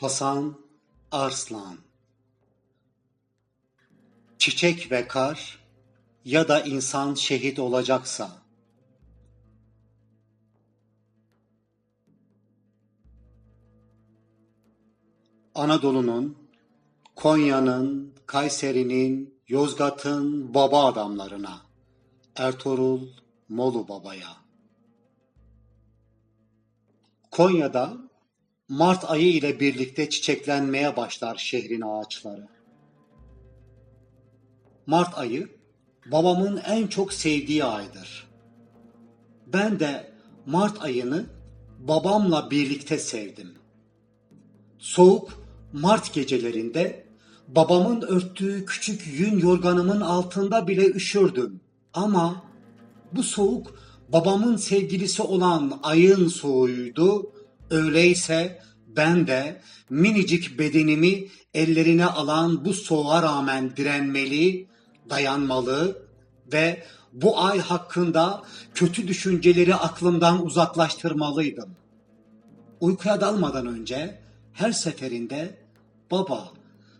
Hasan Arslan. Çiçek ve kar ya da insan şehit olacaksa. Anadolu'nun, Konya'nın, Kayseri'nin, Yozgat'ın baba adamlarına, Ertuğrul Molu Baba'ya. Konya'da Mart ayı ile birlikte çiçeklenmeye başlar şehrin ağaçları. Mart ayı babamın en çok sevdiği aydır. Ben de Mart ayını babamla birlikte sevdim. Soğuk Mart gecelerinde babamın örttüğü küçük yün yorganımın altında bile üşürdüm. Ama bu soğuk babamın sevgilisi olan ayın soğuğuydu. Öyleyse ben de minicik bedenimi ellerine alan bu soğuğa rağmen direnmeli, dayanmalı ve bu ay hakkında kötü düşünceleri aklımdan uzaklaştırmalıydım. Uykuya dalmadan önce her seferinde baba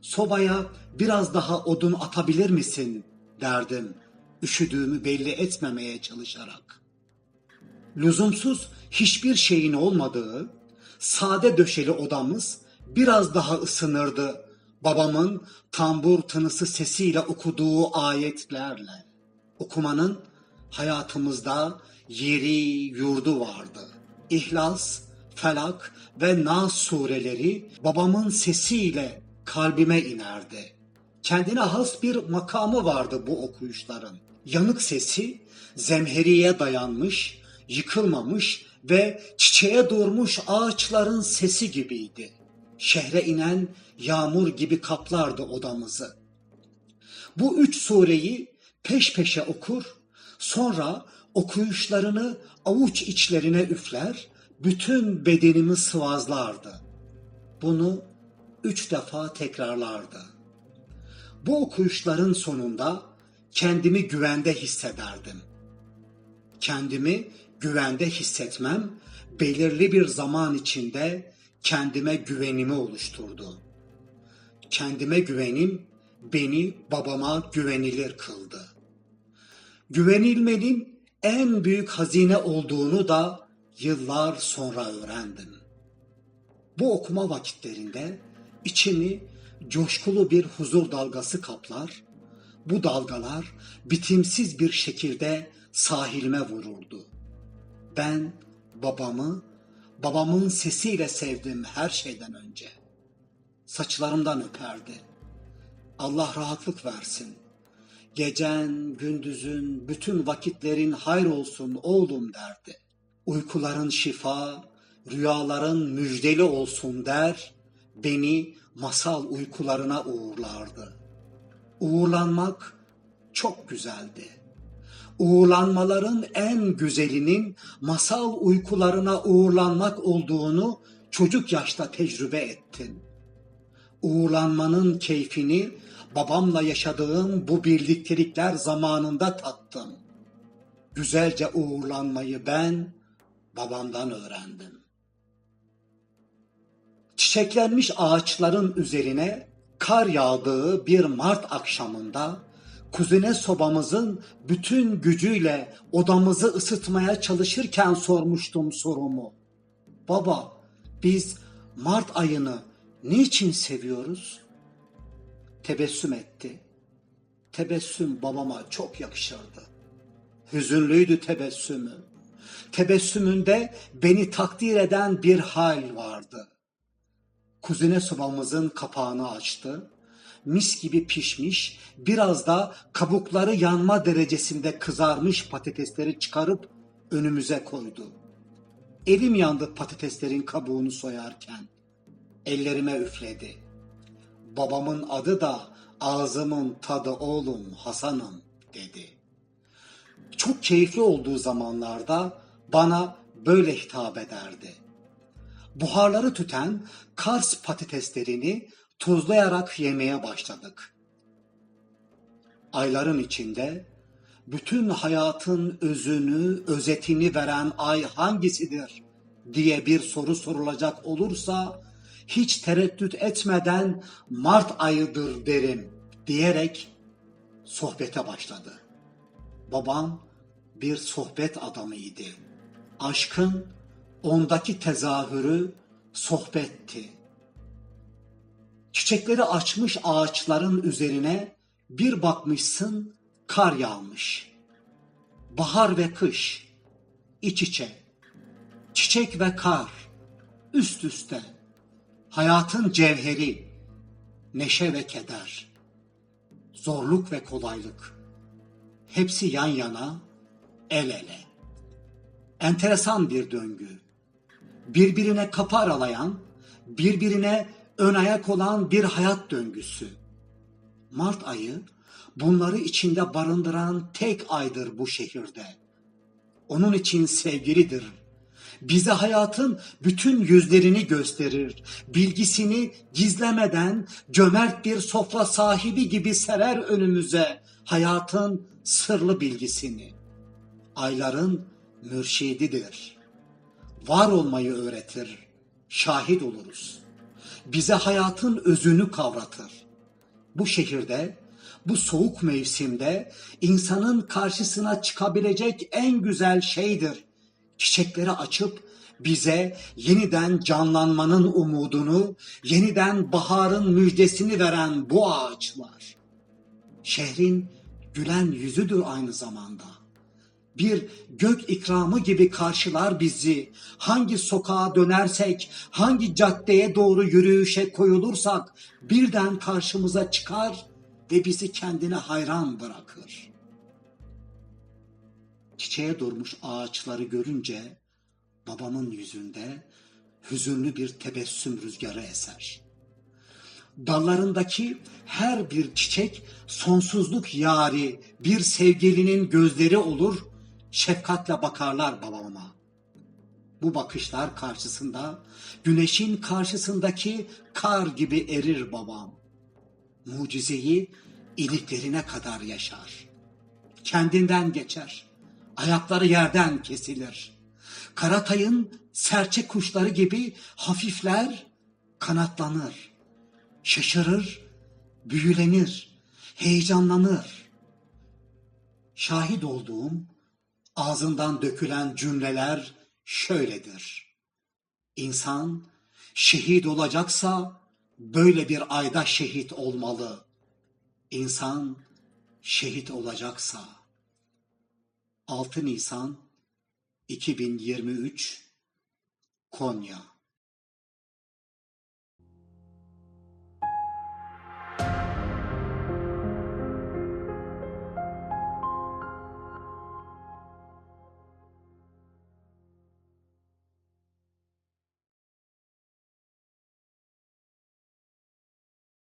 sobaya biraz daha odun atabilir misin derdim üşüdüğümü belli etmemeye çalışarak. Lüzumsuz hiçbir şeyin olmadığı sade döşeli odamız biraz daha ısınırdı babamın tambur tınısı sesiyle okuduğu ayetlerle. Okumanın hayatımızda yeri yurdu vardı. İhlas, Felak ve Nas sureleri babamın sesiyle kalbime inerdi. Kendine has bir makamı vardı bu okuyuşların. Yanık sesi zemheriye dayanmış, yıkılmamış ve çiçeğe durmuş ağaçların sesi gibiydi. Şehre inen yağmur gibi kaplardı odamızı. Bu üç sureyi peş peşe okur, sonra okuyuşlarını avuç içlerine üfler, bütün bedenimi sıvazlardı. Bunu üç defa tekrarlardı. Bu okuyuşların sonunda kendimi güvende hissederdim. Kendimi güvende hissetmem belirli bir zaman içinde kendime güvenimi oluşturdu. Kendime güvenim beni babama güvenilir kıldı. Güvenilmenin en büyük hazine olduğunu da yıllar sonra öğrendim. Bu okuma vakitlerinde içimi coşkulu bir huzur dalgası kaplar. Bu dalgalar bitimsiz bir şekilde sahilime vururdu. Ben babamı babamın sesiyle sevdim her şeyden önce. Saçlarımdan öperdi. Allah rahatlık versin. Gecen, gündüzün, bütün vakitlerin hayır olsun oğlum derdi. Uykuların şifa, rüyaların müjdeli olsun der, beni masal uykularına uğurlardı. Uğurlanmak çok güzeldi uğurlanmaların en güzelinin masal uykularına uğurlanmak olduğunu çocuk yaşta tecrübe ettin. Uğurlanmanın keyfini babamla yaşadığım bu birliktelikler zamanında tattım. Güzelce uğurlanmayı ben babamdan öğrendim. Çiçeklenmiş ağaçların üzerine kar yağdığı bir Mart akşamında kuzine sobamızın bütün gücüyle odamızı ısıtmaya çalışırken sormuştum sorumu. Baba, biz Mart ayını niçin seviyoruz? Tebessüm etti. Tebessüm babama çok yakışırdı. Hüzünlüydü tebessümü. Tebessümünde beni takdir eden bir hal vardı. Kuzine sobamızın kapağını açtı mis gibi pişmiş, biraz da kabukları yanma derecesinde kızarmış patatesleri çıkarıp önümüze koydu. Elim yandı patateslerin kabuğunu soyarken. Ellerime üfledi. Babamın adı da ağzımın tadı oğlum Hasan'ım dedi. Çok keyifli olduğu zamanlarda bana böyle hitap ederdi. Buharları tüten Kars patateslerini tuzlayarak yemeye başladık. Ayların içinde bütün hayatın özünü, özetini veren ay hangisidir diye bir soru sorulacak olursa hiç tereddüt etmeden Mart ayıdır derim diyerek sohbete başladı. Babam bir sohbet adamıydı. Aşkın ondaki tezahürü sohbetti. Çiçekleri açmış ağaçların üzerine bir bakmışsın kar yağmış. Bahar ve kış iç içe. Çiçek ve kar üst üste. Hayatın cevheri neşe ve keder. Zorluk ve kolaylık. Hepsi yan yana, el ele. Enteresan bir döngü. Birbirine kapı aralayan, birbirine ön ayak olan bir hayat döngüsü. Mart ayı bunları içinde barındıran tek aydır bu şehirde. Onun için sevgilidir. Bize hayatın bütün yüzlerini gösterir. Bilgisini gizlemeden cömert bir sofra sahibi gibi serer önümüze hayatın sırlı bilgisini. Ayların mürşididir. Var olmayı öğretir. Şahit oluruz. Bize hayatın özünü kavratır. Bu şehirde, bu soğuk mevsimde insanın karşısına çıkabilecek en güzel şeydir. Çiçekleri açıp bize yeniden canlanmanın umudunu, yeniden baharın müjdesini veren bu ağaçlar. Şehrin gülen yüzüdür aynı zamanda. Bir gök ikramı gibi karşılar bizi. Hangi sokağa dönersek, hangi caddeye doğru yürüyüşe koyulursak birden karşımıza çıkar ve bizi kendine hayran bırakır. Çiçeğe durmuş ağaçları görünce babamın yüzünde hüzünlü bir tebessüm rüzgarı eser. Dallarındaki her bir çiçek sonsuzluk yari bir sevgilinin gözleri olur, şefkatle bakarlar babama. Bu bakışlar karşısında güneşin karşısındaki kar gibi erir babam. Mucizeyi iliklerine kadar yaşar. Kendinden geçer. Ayakları yerden kesilir. Karatay'ın serçe kuşları gibi hafifler, kanatlanır. Şaşırır, büyülenir, heyecanlanır. Şahit olduğum ağzından dökülen cümleler şöyledir. İnsan şehit olacaksa böyle bir ayda şehit olmalı. İnsan şehit olacaksa 6 Nisan 2023 Konya